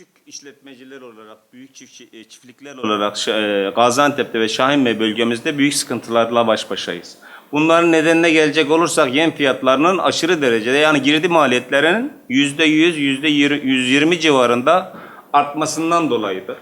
küçük işletmeciler olarak, büyük e, çiftlikler olarak e, Gaziantep'te ve Şahinbey bölgemizde büyük sıkıntılarla baş başayız. Bunların nedenine gelecek olursak yem fiyatlarının aşırı derecede yani girdi maliyetlerinin yüzde yüz, yüzde yüz yirmi civarında artmasından dolayıdır.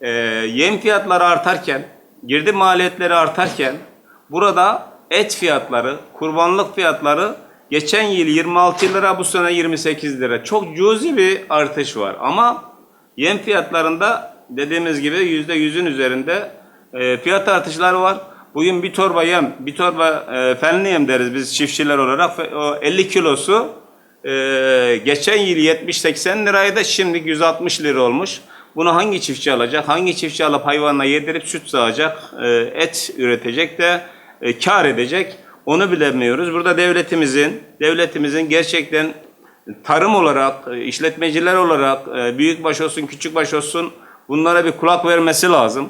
E, yem fiyatları artarken, girdi maliyetleri artarken burada et fiyatları, kurbanlık fiyatları geçen yıl 26 lira, bu sene 28 lira. Çok cüzi bir artış var ama yem fiyatlarında dediğimiz gibi yüzde yüzün üzerinde e, fiyat artışları var. Bugün bir torba yem, bir torba e, fenli yem deriz biz çiftçiler olarak. O 50 kilosu e, geçen yıl 70-80 liraydı, şimdi 160 lira olmuş. Bunu hangi çiftçi alacak? Hangi çiftçi alıp hayvanla yedirip süt sağacak, e, et üretecek de e, kar edecek? Onu bilemiyoruz. Burada devletimizin, devletimizin gerçekten tarım olarak, e, işletmeciler olarak, e, büyükbaş olsun, küçükbaş olsun bunlara bir kulak vermesi lazım.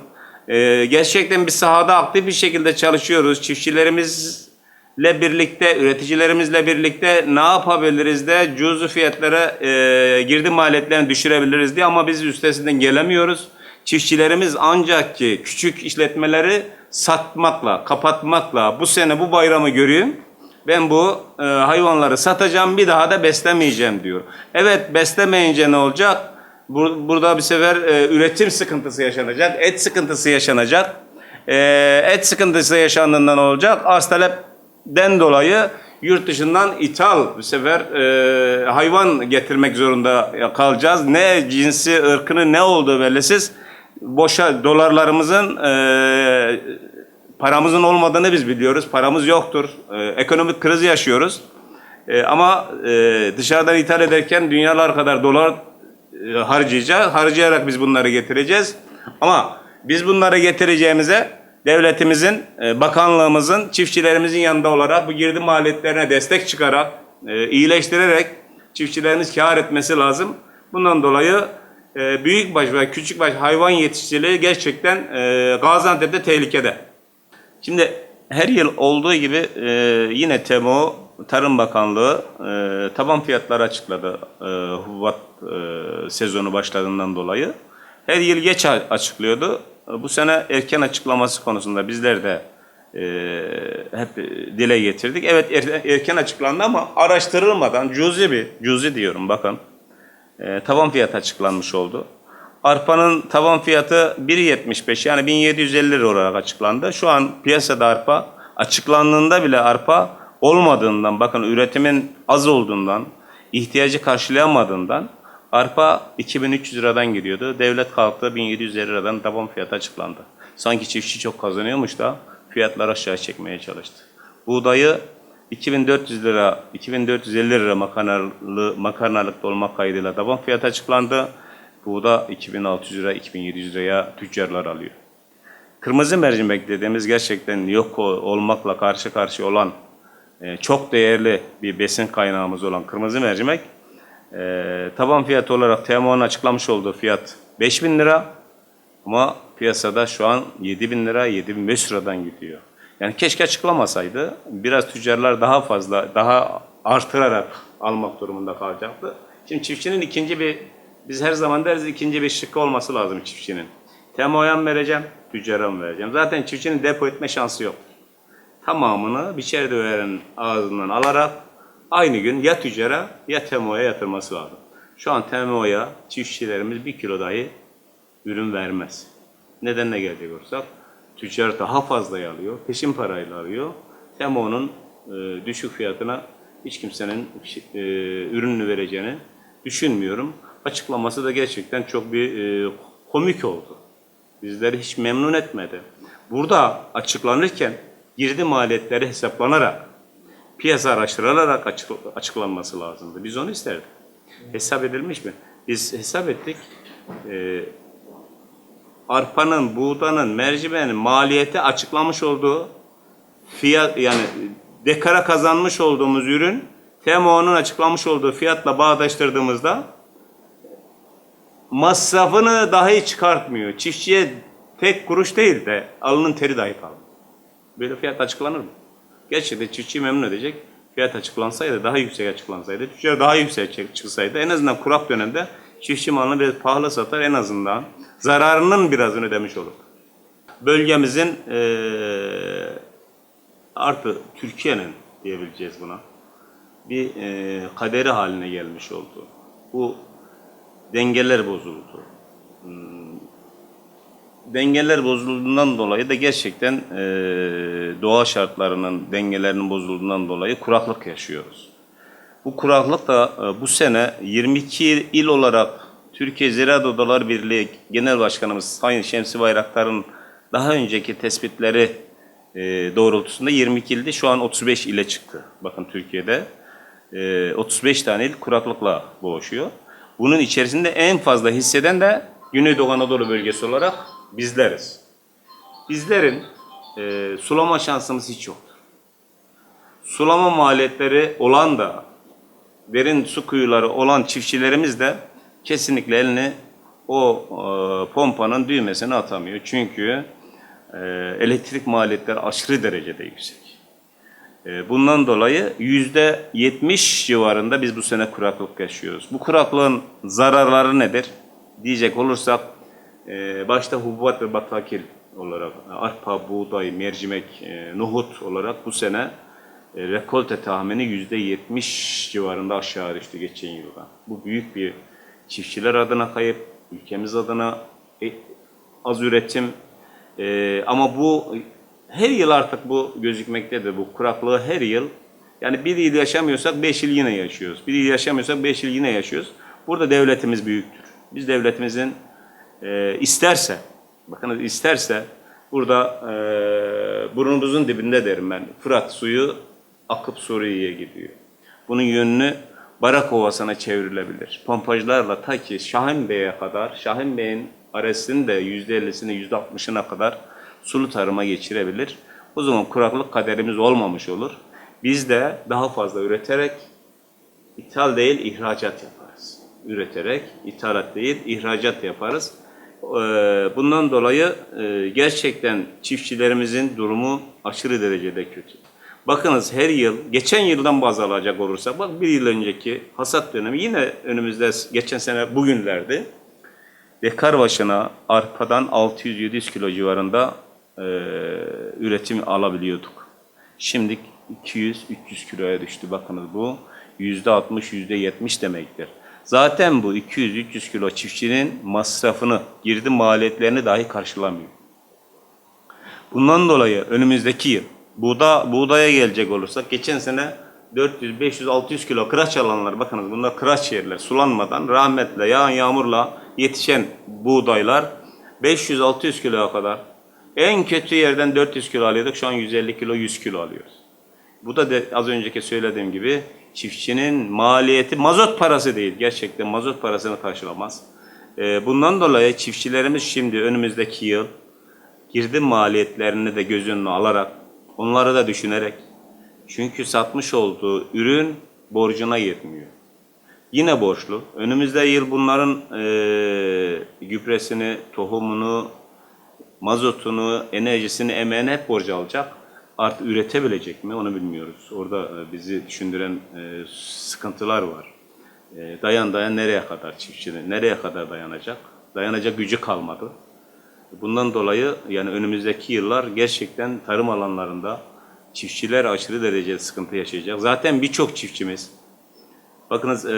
E, Gerçekten biz sahada aktif bir şekilde çalışıyoruz. Çiftçilerimizle birlikte, üreticilerimizle birlikte ne yapabiliriz de cüzü fiyatlara girdi maliyetlerini düşürebiliriz diye ama biz üstesinden gelemiyoruz. Çiftçilerimiz ancak ki küçük işletmeleri satmakla, kapatmakla bu sene bu bayramı görüyorum. Ben bu e, hayvanları satacağım bir daha da beslemeyeceğim diyor. Evet beslemeyince ne olacak? Bur- burada bir sefer e, üretim sıkıntısı yaşanacak, et sıkıntısı yaşanacak. E, et sıkıntısı yaşandığından olacak. Arz talepten dolayı yurt dışından ithal bir sefer e, hayvan getirmek zorunda kalacağız. Ne cinsi, ırkını ne olduğu bellisiz. Boşa dolarlarımızın e, paramızın olmadığını biz biliyoruz. Paramız yoktur. Ee, ekonomik kriz yaşıyoruz. Ee, ama e, dışarıdan ithal ederken dünyalar kadar dolar e, harcayacağız. Harcayarak biz bunları getireceğiz. Ama biz bunları getireceğimize devletimizin, e, bakanlığımızın, çiftçilerimizin yanında olarak bu girdi maliyetlerine destek çıkarak, e, iyileştirerek çiftçilerimiz kâr etmesi lazım. Bundan dolayı e, büyükbaş ve küçükbaş hayvan yetiştiriciliği gerçekten e, Gaziantep'te tehlikede. Şimdi her yıl olduğu gibi e, yine TEMO Tarım Bakanlığı e, taban fiyatları açıkladı e, hububat e, sezonu başladığından dolayı. Her yıl geç açıklıyordu. E, Bu sene erken açıklaması konusunda bizler de e, hep dile getirdik. Evet er- erken açıklandı ama araştırılmadan cüzi bir, cüzi diyorum bakın e, taban fiyat açıklanmış oldu. Arpanın taban fiyatı 1.75 yani 1750 lira olarak açıklandı. Şu an piyasada arpa açıklandığında bile arpa olmadığından bakın üretimin az olduğundan ihtiyacı karşılayamadığından arpa 2300 liradan gidiyordu. Devlet kalktı 1750 liradan taban fiyatı açıklandı. Sanki çiftçi çok kazanıyormuş da fiyatlar aşağı çekmeye çalıştı. Buğdayı 2400 lira, 2450 lira makarnalı, makarnalık dolma kaydıyla taban fiyat açıklandı. Buğda 2600 lira, 2700 liraya tüccarlar alıyor. Kırmızı mercimek dediğimiz gerçekten yok olmakla karşı karşıya olan e, çok değerli bir besin kaynağımız olan kırmızı mercimek e, taban fiyatı olarak TMO'nun açıklamış olduğu fiyat 5000 lira ama piyasada şu an 7000 lira, 7500 liradan gidiyor. Yani keşke açıklamasaydı. Biraz tüccarlar daha fazla, daha artırarak almak durumunda kalacaktı. Şimdi çiftçinin ikinci bir, biz her zaman deriz ikinci bir şıkkı olması lazım çiftçinin. TMO'ya mı vereceğim, tüccara vereceğim? Zaten çiftçinin depo etme şansı yok. Tamamını biçer döverin ağzından alarak aynı gün ya tüccara ya TMO'ya yatırması lazım. Şu an TMO'ya çiftçilerimiz bir kilo dahi ürün vermez. Nedenle gelecek olursak tüccar daha fazla alıyor, peşin parayla alıyor. TMO'nun e, düşük fiyatına hiç kimsenin e, ürününü vereceğini düşünmüyorum. Açıklaması da gerçekten çok bir e, komik oldu. Bizleri hiç memnun etmedi. Burada açıklanırken girdi maliyetleri hesaplanarak, piyasa araştırılarak açık- açıklanması lazımdı. Biz onu isterdik. Hesap edilmiş mi? Biz hesap ettik. Ee, arpanın, buğdanın, mercimeğin maliyeti açıklamış olduğu fiyat yani dekara kazanmış olduğumuz ürün TMO'nun açıklamış olduğu fiyatla bağdaştırdığımızda masrafını dahi çıkartmıyor. Çiftçiye tek kuruş değil de alının teri dahi kalmıyor. Böyle fiyat açıklanır mı? Gerçekten çiftçiyi memnun edecek fiyat açıklansaydı, daha yüksek açıklansaydı, tüccar daha yüksek çıksaydı en azından kurak dönemde Çiftçi malını biraz pahalı satar en azından zararının birazını ödemiş olur. Bölgemizin eee artı Türkiye'nin diyebileceğiz buna bir eee kaderi haline gelmiş oldu. Bu dengeler bozuldu. Hmm, dengeler bozulduğundan dolayı da gerçekten eee doğa şartlarının dengelerinin bozulduğundan dolayı kuraklık yaşıyoruz. Bu kuraklık da e, bu sene 22 il olarak Türkiye Ziraat Odalar Birliği Genel Başkanımız Sayın Şemsi Bayraktar'ın daha önceki tespitleri e, doğrultusunda 22 ilde şu an 35 ile çıktı. Bakın Türkiye'de e, 35 tane il kuraklıkla boğuşuyor. Bunun içerisinde en fazla hisseden de Güneydoğu Anadolu bölgesi olarak bizleriz. Bizlerin e, sulama şansımız hiç yoktur. Sulama maliyetleri olan da derin su kuyuları olan çiftçilerimiz de kesinlikle elini o e, pompanın düğmesine atamıyor. Çünkü e, elektrik maliyetleri aşırı derecede yüksek. E, bundan dolayı yüzde yetmiş civarında biz bu sene kuraklık yaşıyoruz. Bu kuraklığın zararları nedir? Diyecek olursak e, başta hububat ve batakil olarak arpa, buğday, mercimek, e, nohut olarak bu sene e, rekolte tahmini yüzde yetmiş civarında aşağı düştü geçen yılda. Bu büyük bir çiftçiler adına kayıp, ülkemiz adına az üretim. Ama bu her yıl artık bu gözükmektedir. Bu kuraklığı her yıl yani bir yıl yaşamıyorsak beş yıl yine yaşıyoruz. Bir yıl yaşamıyorsak beş yıl yine yaşıyoruz. Burada devletimiz büyüktür. Biz devletimizin e, isterse, bakınız isterse burada e, burnumuzun dibinde derim ben. Fırat suyu akıp Suriye'ye gidiyor. Bunun yönünü Barak Ovası'na çevrilebilir. Pompajlarla ta ki Şahin Bey'e kadar, Şahin Bey'in aresinin de %50'sini %60'ına kadar sulu tarıma geçirebilir. O zaman kuraklık kaderimiz olmamış olur. Biz de daha fazla üreterek ithal değil ihracat yaparız. Üreterek ithalat değil ihracat yaparız. Ee, Bundan dolayı e, gerçekten çiftçilerimizin durumu aşırı derecede kötü. Bakınız her yıl, geçen yıldan baz alacak olursak, bak bir yıl önceki hasat dönemi yine önümüzde geçen sene bugünlerdi. Dekar başına arpadan 600-700 kilo civarında e, üretim alabiliyorduk. Şimdi 200-300 kiloya düştü. Bakınız bu %60, %70 demektir. Zaten bu 200-300 kilo çiftçinin masrafını, girdi maliyetlerini dahi karşılamıyor. Bundan dolayı önümüzdeki yıl buğda, buğdaya gelecek olursak geçen sene 400, 500, 600 kilo kıraç alanlar bakınız bunlar kıraç yerler sulanmadan rahmetle yağan yağmurla yetişen buğdaylar 500-600 kiloya kadar en kötü yerden 400 kilo alıyorduk şu an 150 kilo 100 kilo alıyoruz. Bu da de, az önceki söylediğim gibi çiftçinin maliyeti mazot parası değil. Gerçekten mazot parasını karşılamaz. Ee, bundan dolayı çiftçilerimiz şimdi önümüzdeki yıl girdi maliyetlerini de göz önüne alarak, onları da düşünerek çünkü satmış olduğu ürün borcuna yetmiyor. Yine borçlu. Önümüzde yıl bunların eee gübresini, tohumunu, mazotunu, enerjisini, emeğini hep borca alacak. Artık üretebilecek mi onu bilmiyoruz. Orada e, bizi düşündüren e, sıkıntılar var. E, Dayan dayan nereye kadar çiftçinin, nereye kadar dayanacak? Dayanacak gücü kalmadı. Bundan dolayı yani önümüzdeki yıllar gerçekten tarım alanlarında çiftçiler aşırı derecede sıkıntı yaşayacak. Zaten birçok çiftçimiz Bakınız e,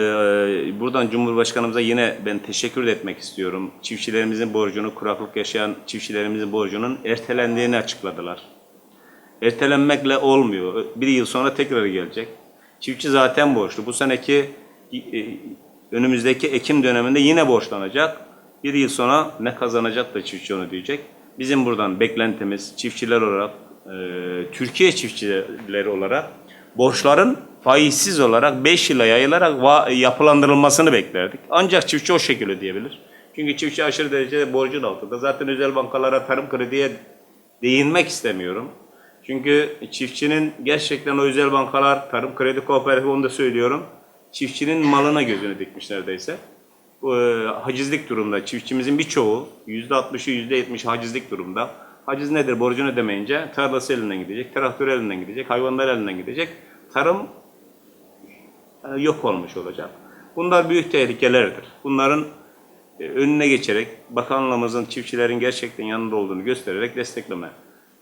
buradan Cumhurbaşkanımıza yine ben teşekkür etmek istiyorum. Çiftçilerimizin borcunu, kuraklık yaşayan çiftçilerimizin borcunun ertelendiğini açıkladılar. Ertelenmekle olmuyor. Bir yıl sonra tekrar gelecek. Çiftçi zaten borçlu. Bu seneki e, önümüzdeki Ekim döneminde yine borçlanacak. Bir yıl sonra ne kazanacak da çiftçi onu diyecek. Bizim buradan beklentimiz çiftçiler olarak, e, Türkiye çiftçileri olarak borçların faizsiz olarak 5 yıla yayılarak yapılandırılmasını beklerdik. Ancak çiftçi o şekilde diyebilir. Çünkü çiftçi aşırı derecede borcun altında. Zaten özel bankalara, tarım krediye değinmek istemiyorum. Çünkü çiftçinin gerçekten o özel bankalar, tarım kredi kooperatifi onu da söylüyorum. Çiftçinin malına gözünü dikmiş neredeyse. E, hacizlik durumda. Çiftçimizin birçoğu %60'ı %70 hacizlik durumda. Haciz nedir? Borcunu ödemeyince tarlası elinden gidecek, traktör elinden gidecek, hayvanlar elinden gidecek. Tarım yok olmuş olacak. Bunlar büyük tehlikelerdir. Bunların e, önüne geçerek bakanlığımızın çiftçilerin gerçekten yanında olduğunu göstererek destekleme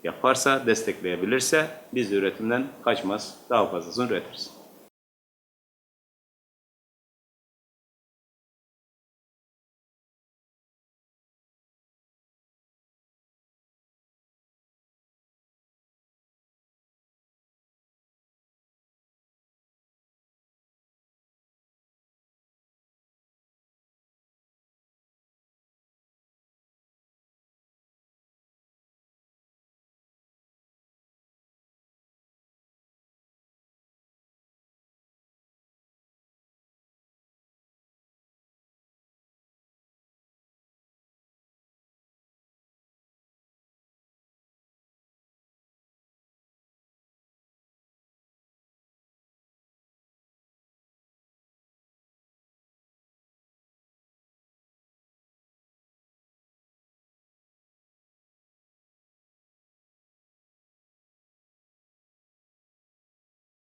yaparsa, destekleyebilirse biz de üretimden kaçmaz, daha fazlasını üretiriz.